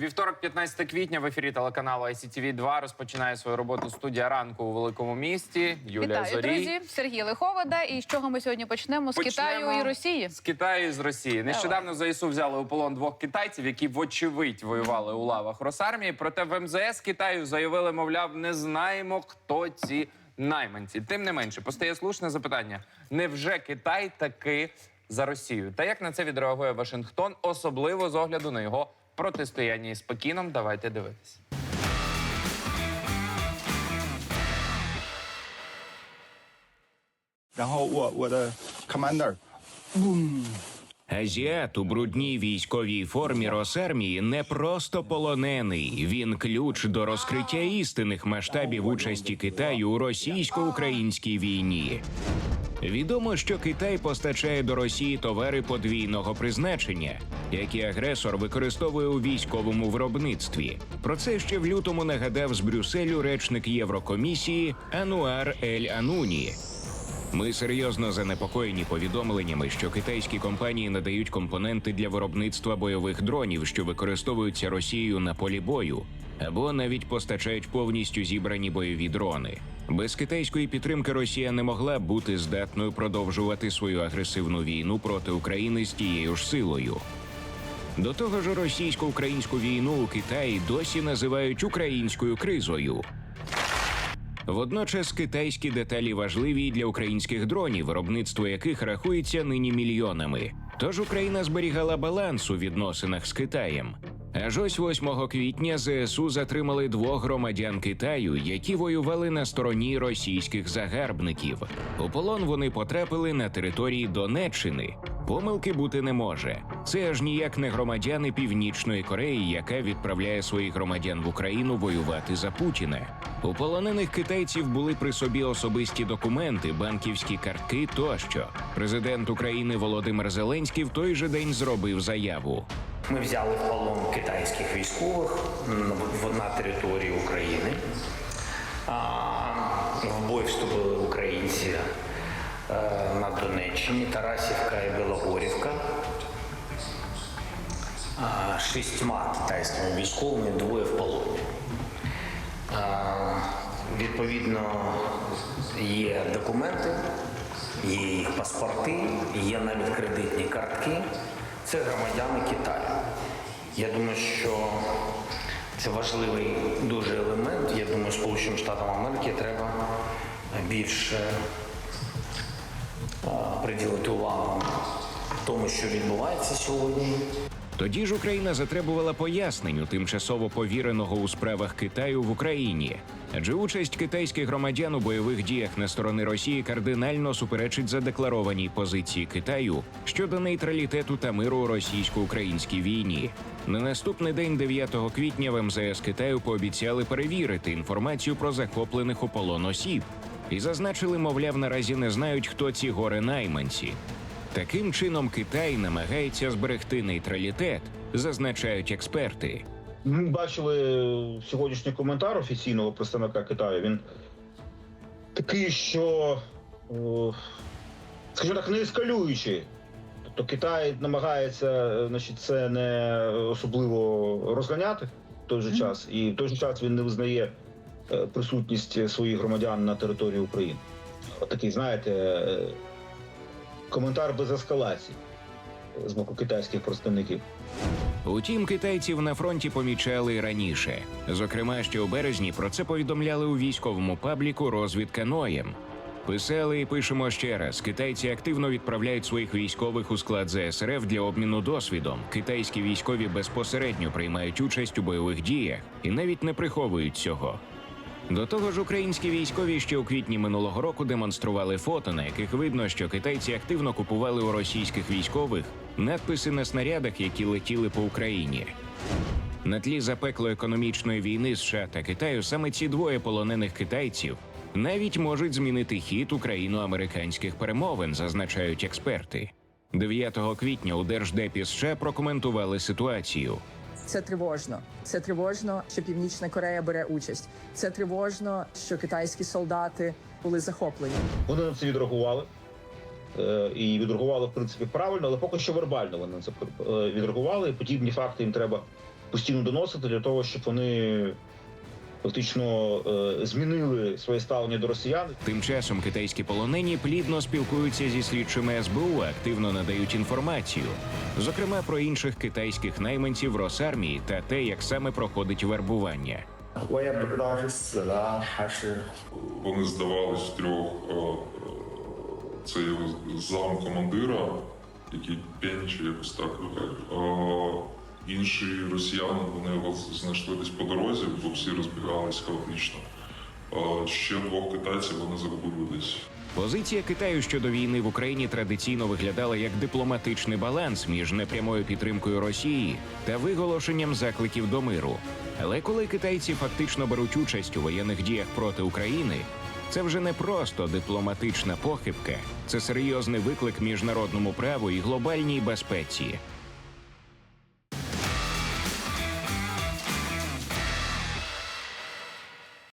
Вівторок, 15 квітня, в ефірі телеканалу ICTV 2 розпочинає свою роботу студія ранку у великому місті. Юлія Вітаю, Зорій. друзі! Сергій Лиховода. І з чого ми сьогодні почнемо? З Почнемо Китаю і Росії. З Китаю і з Росії. Нещодавно ЗСУ взяли у полон двох китайців, які вочевидь воювали у лавах Росармії. Проте в МЗС Китаю заявили, мовляв, не знаємо, хто ці найманці. Тим не менше, постає слушне запитання: невже Китай таки за Росію? Та як на це відреагує Вашингтон, особливо з огляду на його протистояння із Пекіном. Давайте дивитись. командир. Бум! Азіат у брудній військовій формі Росармії не просто полонений. Він ключ до розкриття істинних масштабів участі Китаю у російсько-українській війні. Відомо, що Китай постачає до Росії товари подвійного призначення, які агресор використовує у військовому виробництві. Про це ще в лютому нагадав з Брюсселю речник Єврокомісії Ануар Ель Ануні. Ми серйозно занепокоєні повідомленнями, що китайські компанії надають компоненти для виробництва бойових дронів, що використовуються Росією на полі бою, або навіть постачають повністю зібрані бойові дрони. Без китайської підтримки Росія не могла бути здатною продовжувати свою агресивну війну проти України з тією ж силою. До того ж, російсько-українську війну у Китаї досі називають українською кризою. Водночас китайські деталі важливі для українських дронів, виробництво яких рахується нині мільйонами. Тож Україна зберігала баланс у відносинах з Китаєм. Аж ось 8 квітня ЗСУ затримали двох громадян Китаю, які воювали на стороні російських загарбників. У полон вони потрапили на території Донеччини. Помилки бути не може. Це аж ніяк не громадяни Північної Кореї, яка відправляє своїх громадян в Україну воювати за Путіна. У полонених китайців були при собі особисті документи, банківські картки тощо. Президент України Володимир Зеленський в той же день зробив заяву. Ми взяли в полон китайських військових на території України. В бой вступили українці е, на Донеччині, Тарасівка і Білогорівка. Шістьма китайськими військовими двоє в полоні. Відповідно, є документи, є їх паспорти, є навіть кредитні картки. Це громадяни Китаю. Я думаю, що це важливий дуже елемент. Я думаю, Сполученим Штатам Америки треба більше приділити увагу тому, що відбувається сьогодні. Тоді ж Україна затребувала пояснень у тимчасово повіреного у справах Китаю в Україні, адже участь китайських громадян у бойових діях на сторони Росії кардинально суперечить задекларованій позиції Китаю щодо нейтралітету та миру у російсько-українській війні. На наступний день, 9 квітня, в МЗС Китаю пообіцяли перевірити інформацію про захоплених у полон осіб і зазначили, мовляв, наразі не знають, хто ці горе найманці. Таким чином Китай намагається зберегти нейтралітет, зазначають експерти. Ми бачили сьогоднішній коментар офіційного представника Китаю. Він такий, що, о, скажімо так, не ескалюючий. Тобто Китай намагається е, значить, це не особливо розганяти в той же час, і в той же час він не визнає е, присутність своїх громадян на території України. От Такий, знаєте, е, коментар без ескалації з боку китайських представників. Утім, китайців на фронті помічали раніше. Зокрема, ще у березні про це повідомляли у військовому пабліку розвідка Ноєм. Писали і пишемо ще раз: китайці активно відправляють своїх військових у склад ЗСРФ для обміну досвідом. Китайські військові безпосередньо приймають участь у бойових діях і навіть не приховують цього. До того ж, українські військові ще у квітні минулого року демонстрували фото, на яких видно, що китайці активно купували у російських військових надписи на снарядах, які летіли по Україні. На тлі запеклої економічної війни США та Китаю саме ці двоє полонених китайців навіть можуть змінити хід україно-американських перемовин, зазначають експерти. 9 квітня у Держдепі США прокоментували ситуацію. Це тривожно. Це тривожно, що Північна Корея бере участь. Це тривожно, що китайські солдати були захоплені. Вони на це відреагували. Е, І відреагували, в принципі, правильно, але поки що вербально вони на це е, відреагували. Подібні факти їм треба постійно доносити для того, щоб вони фактично е, змінили своє ставлення до росіян. Тим часом китайські полонені плідно спілкуються зі слідчими СБУ, активно надають інформацію, зокрема про інших китайських найманців Росармії та те, як саме проходить вербування. Вони здавались трьох е, е, це зам командира, який п'янче якось так. Ну, Інші росіяни вони його знайшли десь по дорозі, бо всі розбігалися хаотично. Ще двох китайців вони загубили десь. Позиція Китаю щодо війни в Україні традиційно виглядала як дипломатичний баланс між непрямою підтримкою Росії та виголошенням закликів до миру. Але коли китайці фактично беруть участь у воєнних діях проти України, це вже не просто дипломатична похибка, це серйозний виклик міжнародному праву і глобальній безпеці.